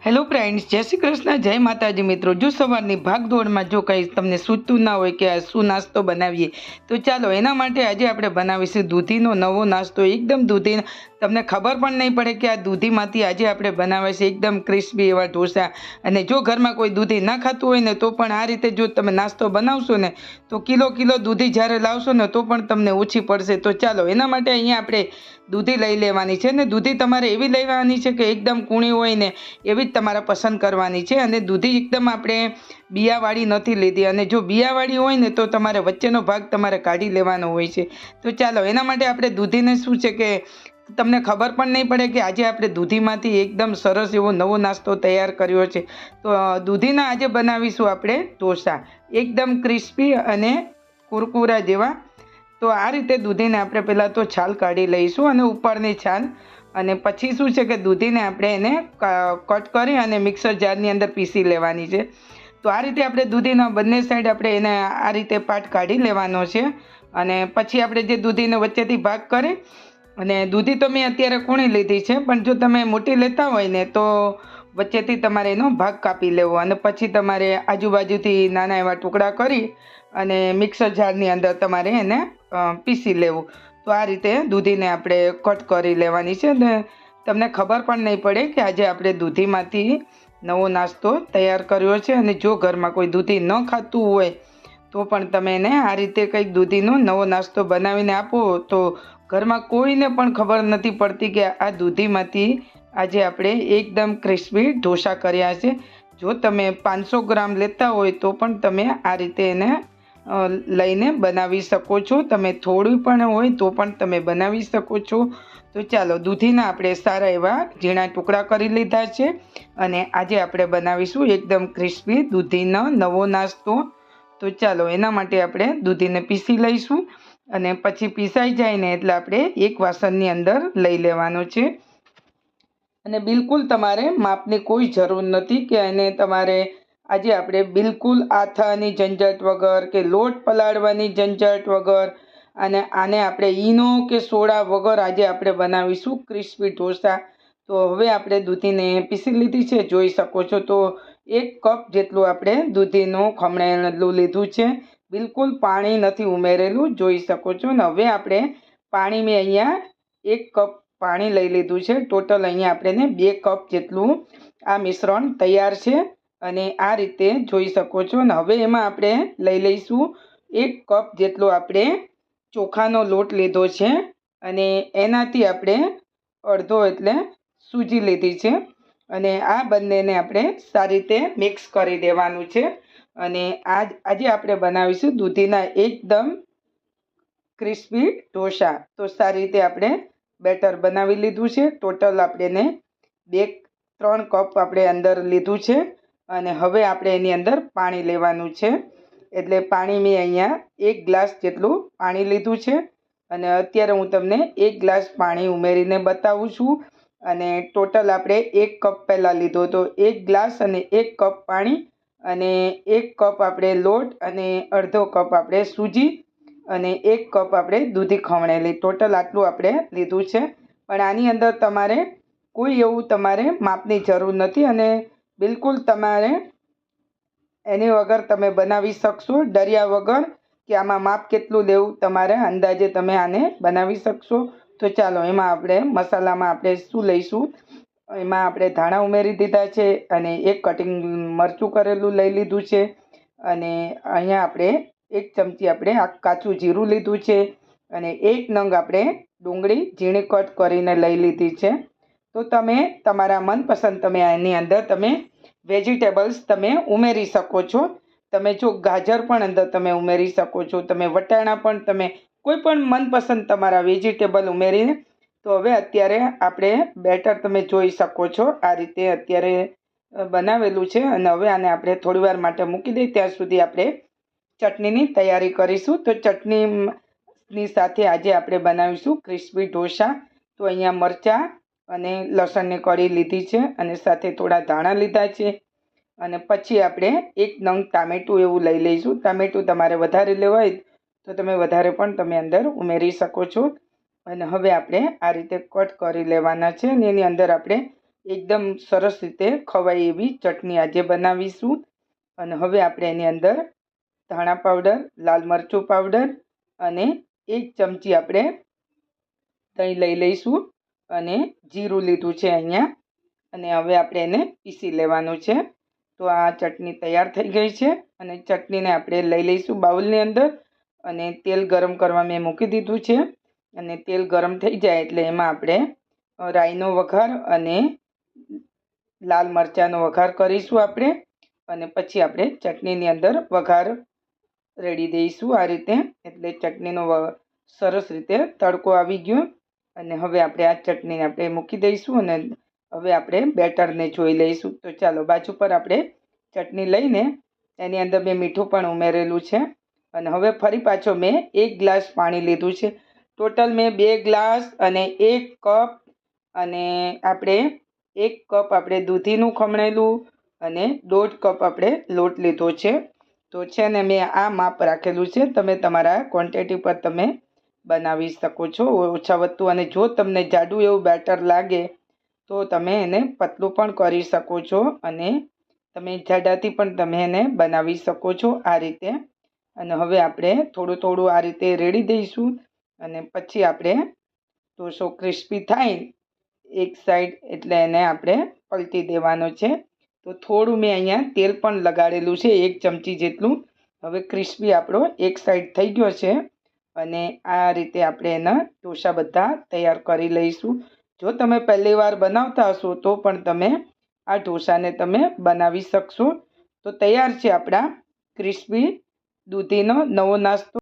Hello friends જય શ્રી કૃષ્ણ, જય માતાજી મિત્રો. જો સવારની ભાગદોડમાં જો કંઈ તમને સૂચતું ના હોય કે શું નાસ્તો બનાવીએ, તો ચાલો એના માટે આજે આપણે બનાવીશું દૂધીનો નવો નાસ્તો. એકદમ દૂધી તમને ખબર પણ નહીં પડે કે આ દૂધીમાંથી આજે આપણે બનાવે છે એકદમ ક્રિસ્પી એવા ઢોસા. અને જો ઘરમાં કોઈ દૂધી ના ખાતું હોય ને, તો પણ આ રીતે જો તમે નાસ્તો બનાવશો ને, તો કિલો કિલો દૂધી જ્યારે લાવશો ને, તો પણ તમને ઓછી પડશે. તો ચાલો, એના માટે અહીંયા આપણે દૂધી લઈ લેવાની છે ને, દૂધી તમારે એવી લેવાની છે કે એકદમ કૂણી હોય ને, એવી જ તમારે પસંદ કરવાની છે. અને દૂધી એકદમ આપણે બિયાવાળી નથી લીધી. અને જો બિયાવાળી હોય ને, તો તમારે વચ્ચેનો ભાગ તમારે કાઢી લેવાનો હોય છે. તો ચાલો, એના માટે આપણે દૂધીને શું છે કે તમને ખબર પણ નહીં પડે કે આજે આપણે દૂધીમાંથી એકદમ સરસ એવો નવો નાસ્તો તૈયાર કર્યો છે. તો દૂધીના આજે બનાવીશું આપણે ઢોસા. એકદમ ક્રિસ્પી અને કુરકુરા જેવા. તો, આ રીતે દૂધીને આપણે પહેલાં તો છાલ કાઢી લઈશું અને ઉપરની છાલ. અને પછી શું છે કે દૂધીને આપણે એને કટ કરી અને મિક્સર જારની અંદર પીસી લેવાની છે. તો, આ રીતે આપણે દૂધીના બંને સાઈડ આપણે એને આ રીતે પાટ કાઢી લેવાનો છે. અને પછી આપણે જે દૂધીને વચ્ચેથી ભાગ કરી અને દૂધી તો મેં અત્યારે કૂણી લીધી છે, પણ જો તમે મોટી લેતા હોય ને, તો વચ્ચેથી તમારે એનો ભાગ કાપી લેવો અને પછી તમારે આજુબાજુથી નાના એવા ટુકડા કરી અને મિક્સર જારની અંદર તમારે એને પીસી લેવું. તો આ રીતે દૂધીને આપણે કટ કરી લેવાની છે અને તમને ખબર પણ નહીં પડે કે આજે આપણે દૂધીમાંથી નવો નાસ્તો તૈયાર કર્યો છે અને જો ઘરમાં કોઈ દૂધી ન ખાતું હોય, તો પણ તમે એને આ રીતે કંઈક દૂધીનો નવો નાસ્તો બનાવીને આપો, તો ઘરમાં કોઈને પણ ખબર નથી પડતી કે આ દૂધીમાંથી આજે આપણે એકદમ ક્રિસ્પી ઢોસા કર્યા છે. જો તમે પાંચસો ગ્રામ લેતા હોય તો પણ તમે આ રીતે એને લઈને બનાવી શકો છો. તમે થોડું પણ હોય તો પણ તમે બનાવી શકો છો. તો ચાલો, દૂધીના આપણે સારા એવા ઝીણા ટુકડા કરી લીધા છે અને આજે આપણે બનાવીશું એકદમ ક્રિસ્પી દૂધીનો નવો નાસ્તો. તો ચાલો, એના માટે આપણે દૂધીને પીસી લઈશું. અને પછી પીસાઈ જાય ને એટલે આપણે એક વાસણની અંદર લઈ લેવાનો છે. અને બિલકુલ તમારે માપની કોઈ જરૂર નથી કે એને તમારે આજે આપણે બિલકુલ આથાની ઝંઝટ વગર કે લોટ પલાળવાની ઝંઝટ વગર અને આને આપણે ઈનો કે સોડા વગર આજે આપણે બનાવીશું ક્રિસ્પી ઢોસા. તો હવે આપણે દૂધીને પીસી લીધી છે, જોઈ શકો છો. તો એક કપ જેટલું આપણે દૂધીનું ખમણેલું લીધું છે. બિલકુલ પાણી નથી ઉમેરેલું, જોઈ શકો છો. ને હવે આપણે પાણી મેં અહીંયા એક કપ પાણી લઈ લીધું છે. ટોટલ અહીંયા આપણે બે કપ જેટલું આ મિશ્રણ તૈયાર છે અને આ રીતે જોઈ શકો છો. ને હવે એમાં આપણે લઈ લઈશું એક કપ જેટલો આપણે ચોખાનો લોટ લીધો છે અને એનાથી આપણે અડધો એટલે સૂજી લીધી છે. અને આ બંનેને આપણે સારી રીતે મિક્સ કરી દેવાનું છે. અને આજ, આજે આપણે બનાવીશું દૂધીના એકદમ ક્રિસ્પી ઢોસા. તો સારી રીતે આપણે બેટર બનાવી લીધું છે. ટોટલ આપણે એને બે, ત્રણ કપ આપણે અંદર લીધું છે અને હવે આપણે એની અંદર પાણી લેવાનું છે. એટલે પાણી મેં અહીંયા એક ગ્લાસ જેટલું પાણી લીધું છે અને અત્યારે હું તમને એક ગ્લાસ પાણી ઉમેરીને બતાવું છું અને ટોટલ આપણે એક કપ પહેલાં લીધો તો એક ગ્લાસ અને એક કપ પાણી અને એક કપ આપણે લોટ અને અડધો કપ આપણે સૂજી અને એક કપ આપણે દૂધી ખમણેલી ટોટલ આટલું આપણે લીધું છે. પણ આની અંદર તમારે કોઈ એવું તમારે માપની જરૂર નથી અને બિલકુલ તમારે એની વગર તમે બનાવી શકશો. ડર્યા વગર કે આમાં માપ કેટલું લેવું તમારે અંદાજે તમે આને બનાવી શકશો. તો ચાલો એમાં આપણે મસાલામાં આપણે શું લઈશું? એમાં આપણે ધાણા ઉમેરી દીધા છે અને એક કટિંગ મરચું કરેલું લઈ લીધું છે. અને અહીંયા આપણે એક ચમચી આપણે આ કાચું જીરું લીધું છે અને એક નંગ આપણે ડુંગળી ઝીણી કટ કરીને લઈ લીધી છે. તો તમે તમારા મનપસંદ તમે એની અંદર તમે વેજીટેબલ્સ તમે ઉમેરી શકો છો. તમે જો ગાજર પણ અંદર તમે ઉમેરી શકો છો. તમે વટાણા પણ તમે કોઈ પણ મનપસંદ તમારા વેજીટેબલ ઉમેરીને તો હવે અત્યારે આપણે બેટર તમે જોઈ શકો છો. આ રીતે અત્યારે બનાવેલું છે અને હવે આને આપણે થોડીવાર માટે મૂકી દઈએ. ત્યાં સુધી આપણે ચટણીની તૈયારી કરીશું. તો ચટણીની સાથે આજે આપણે બનાવીશું ક્રિસ્પી ઢોસા. તો અહીંયા મરચાં અને લસણની કળી લીધી છે અને સાથે થોડા ધાણા લીધા છે. અને પછી આપણે એક નંગ ટામેટું એવું લઈ લઈશું. ટામેટું તમારે વધારે લેવાય તો તમે વધારે પણ તમે અંદર ઉમેરી શકો છો. અને હવે આપણે આ રીતે કટ કરી લેવાના છે અને એની અંદર આપણે એકદમ સરસ રીતે ખવાય એવી ચટણી આજે બનાવીશું. અને હવે આપણે એની અંદર ધાણા પાવડર લાલ મરચું પાવડર અને એક ચમચી આપણે દહીં લઈ લઈશું અને જીરું લીધું છે અહીંયા. અને હવે આપણે એને પીસી લેવાનું છે. તો આ ચટણી તૈયાર થઈ ગઈ છે અને ચટણીને આપણે લઈ લઈશું બાઉલની અંદર અને તેલ ગરમ કરવા મેં મૂકી દીધું છે. અને તેલ ગરમ થઈ જાય એટલે એમાં આપણે રાઈનો વઘાર અને લાલ મરચાંનો વઘાર કરીશું આપણે અને પછી આપણે ચટણીની અંદર વઘાર રેડી દઈશું આ રીતે. એટલે ચટણીનો સરસ રીતે તડકો આવી ગયો અને હવે આપણે આ ચટણીને આપણે મૂકી દઈશું અને હવે આપણે બેટરને જોઈ લઈશું. તો ચાલો બાજુ પર આપણે ચટણી લઈને એની અંદર મેં મીઠું પણ ઉમેરેલું છે અને હવે ફરી પાછો મેં એક ગ્લાસ પાણી લીધું છે. ટોટલ મેં બે ગ્લાસ અને એક કપ અને આપણે એક કપ આપણે દૂધીનું ખમણેલું અને દોઢ કપ આપણે લોટ લીધો છે. તો છે ને મેં આ માપ રાખેલું છે. તમે તમારા ક્વોન્ટિટી પર તમે બનાવી શકો છો ઓછા વધતું. અને જો તમને જાડું એવું બેટર લાગે, તો તમે એને પતલું પણ કરી શકો છો અને તમે જાડાથી પણ તમે એને બનાવી શકો છો આ રીતે. અને હવે આપણે થોડું થોડું આ રીતે રેડી દઈશું. અને પછી આપણે ઢોસો ક્રિસ્પી થાય એક સાઈડ એટલે એને આપણે પલટી દેવાનો છે. તો થોડું મેં અહીંયા તેલ પણ લગાડેલું છે, એક ચમચી જેટલું. હવે ક્રિસ્પી આપણો એક સાઈડ થઈ ગયો છે અને આ રીતે આપણે એના ઢોસા બધા તૈયાર કરી લઈશું. જો તમે પહેલી વાર બનાવતા હશો તો પણ તમે આ ઢોસાને તમે બનાવી શકશો. તો તૈયાર છે આપણા ક્રિસ્પી દૂધીનો નવો નાસ્તો.